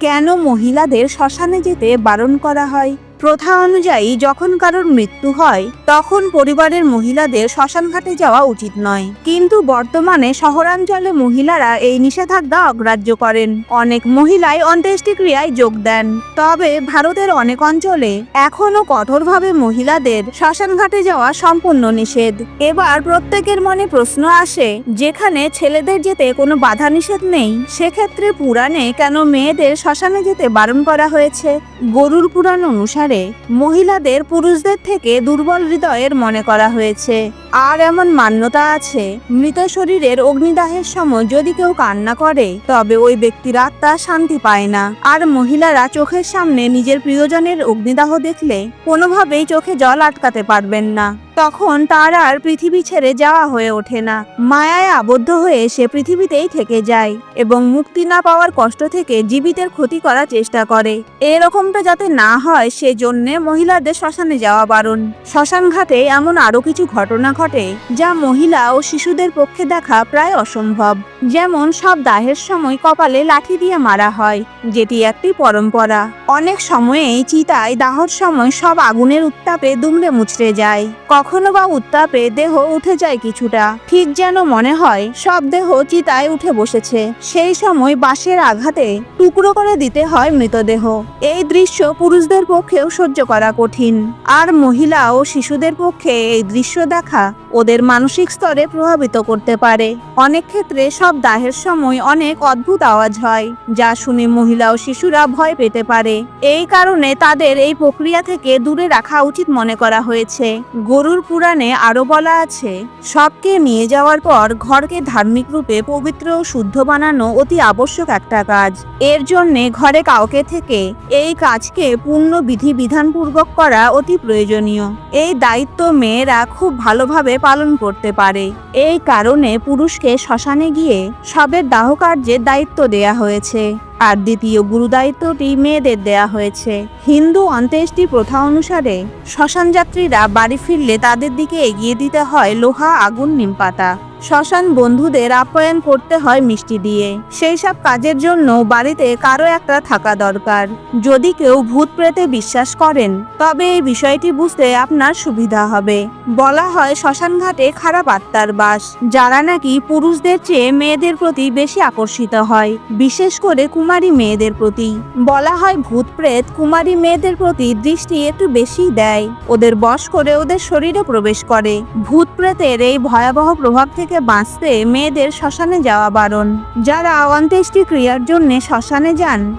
কেন মহিলাদের শ্মশানে যেতে বারণ করা হয়? প্রথা অনুযায়ী যখন কারোর মৃত্যু হয়, তখন পরিবারের মহিলাদের শ্মশান ঘাটে যাওয়া উচিত নয়। কিন্তু বর্তমানে শহরাঞ্চলে মহিলারা এই নিষেধাজ্ঞা অগ্রাহ্য করেন। অনেক মহিলাই অন্ত্যেষ্টিক্রিয়ায় যোগ দেন। তবে ভারতের অনেক অঞ্চলে এখনও কঠোরভাবে মহিলাদের শ্মশান ঘাটে যাওয়া সম্পূর্ণ নিষেধ। এবার প্রত্যেকের মনে প্রশ্ন আসে, যেখানে ছেলেদের যেতে কোনো বাধা নিষেধ নেই? সেক্ষেত্রে পুরাণে কেন মেয়েদের শ্মশানে যেতে বারণ করা হয়েছে? গরুর পুরাণ অনুসারে মহিলাদের পুরুষদের থেকে দুর্বল হৃদয়ের মনে করা হয়েছে। আর এমন মান্যতা আছে, মৃত শরীরের অগ্নিদাহের সময় যদি কেউ কান্না করে, তবে ওই ব্যক্তির আত্মা শান্তি পায় না। আর মহিলারা চোখের সামনে নিজের প্রিয়জনের অগ্নিদাহ দেখলে কোনোভাবেই চোখে জল আটকাতে পারবেন না। তখন তার আর পৃথিবী ছেড়ে যাওয়া হয়ে ওঠে না। মায়ায় আবদ্ধ হয়ে সে পৃথিবীতেই থেকে যায় এবং মুক্তি না পাওয়ার কষ্ট থেকে জীবিতের ক্ষতি করার চেষ্টা করে। এরকমটা যাতে না হয় সেজন্যে মহিলাদের শ্মশানে যাওয়া বারণ। শ্মশান ঘাটে এমন আরও কিছু ঘটনা ঘটে যা মহিলা ও শিশুদের পক্ষে দেখা প্রায় অসম্ভব। যেমন সব দাহের সময় কপালে লাঠি দিয়ে মারা হয়, যেটি একটি পরম্পরা। অনেক সময়েই চিতায় দাহর সময় সব আগুনের উত্তাপে দুমড়ে মুচড়ে যায়। কখনো বা উত্তাপে দেহ উঠে যায় কিছুটা। ঠিক যেন মনে হয়, সব দেহ চিতায় উঠে বসেছে। সেই সময় বাঁশের আঘাতে টুকরো করে দিতে হয় মৃতদেহ। এই দৃশ্য পুরুষদের পক্ষেও সহ্য করা কঠিন। আর মহিলা ও শিশুদের পক্ষে এই দৃশ্য দেখা ওদের মানসিক স্তরে প্রভাবিত করতে পারে। অনেক ক্ষেত্রে সব দাহের সময় অনেক অদ্ভুত আওয়াজ হয়, যা শুনে মহিলা ও শিশুরা ভয় পেতে পারে। এই কারণে তাদের এই প্রক্রিয়া থেকে দূরে রাখা উচিত মনে করা হয়েছে। গরুর পুরাণে আরও বলা আছে, সবকে নিয়ে যাওয়ার পর ঘরকে ধার্মিক রূপে পবিত্র ও শুদ্ধ বানানো অতি আবশ্যক একটা কাজ। এর জন্যে ঘরে কাউকে থেকে এই কাজকে পূর্ণ বিধি বিধানপূর্বক করা অতি প্রয়োজনীয়। এই দায়িত্ব মেয়েরা খুব ভালোভাবে পালন করতে পারে। এই কারণে পুরুষকে শ্মশানে গিয়ে সবের দাহ কার্যের দায়িত্ব দেয়া হয়েছে। আর দ্বিতীয় গুরুদায়িত্বটি মেয়েদের দেয়া হয়েছে। হিন্দু অন্ত্যেষ্টি প্রথা অনুসারে শ্মশান যাত্রীরা বাড়ি ফিরলে তাদের দিকে এগিয়ে দিতে হয় লোহা, আগুন নিমপাতা শ্মশান বন্ধুদের আপ্যায়ন করতে হয় মিষ্টি দিয়ে। সেই সব কাজের জন্য বাড়িতে কারও একটা থাকা দরকার। যদি কেউ ভূত প্রেতে বিশ্বাস করেন, তবে এই বিষয়টি বুঝতে আপনার সুবিধা হবে। বলা হয় শ্মশান ঘাটে খারাপ আত্মার বাস, যারা নাকি পুরুষদের চেয়ে মেয়েদের প্রতি বেশি আকর্ষিত হয়, বিশেষ করে কুমারী মেয়েদের প্রতি। বলা হয় ভূত প্রেত কুমারী মেয়েদের প্রতি দৃষ্টি একটু বেশি দেয়, ওদের বশ করে ওদের শরীরে প্রবেশ করে। ভূত প্রেতের এই ভয়াবহ প্রভাব থেকে বাঁচতে মেয়েদের শ্মশানে যাওয়া বারণ। যারা অন্ত্যেষ্টিক্রিয়ার জন্য শ্মশানে যান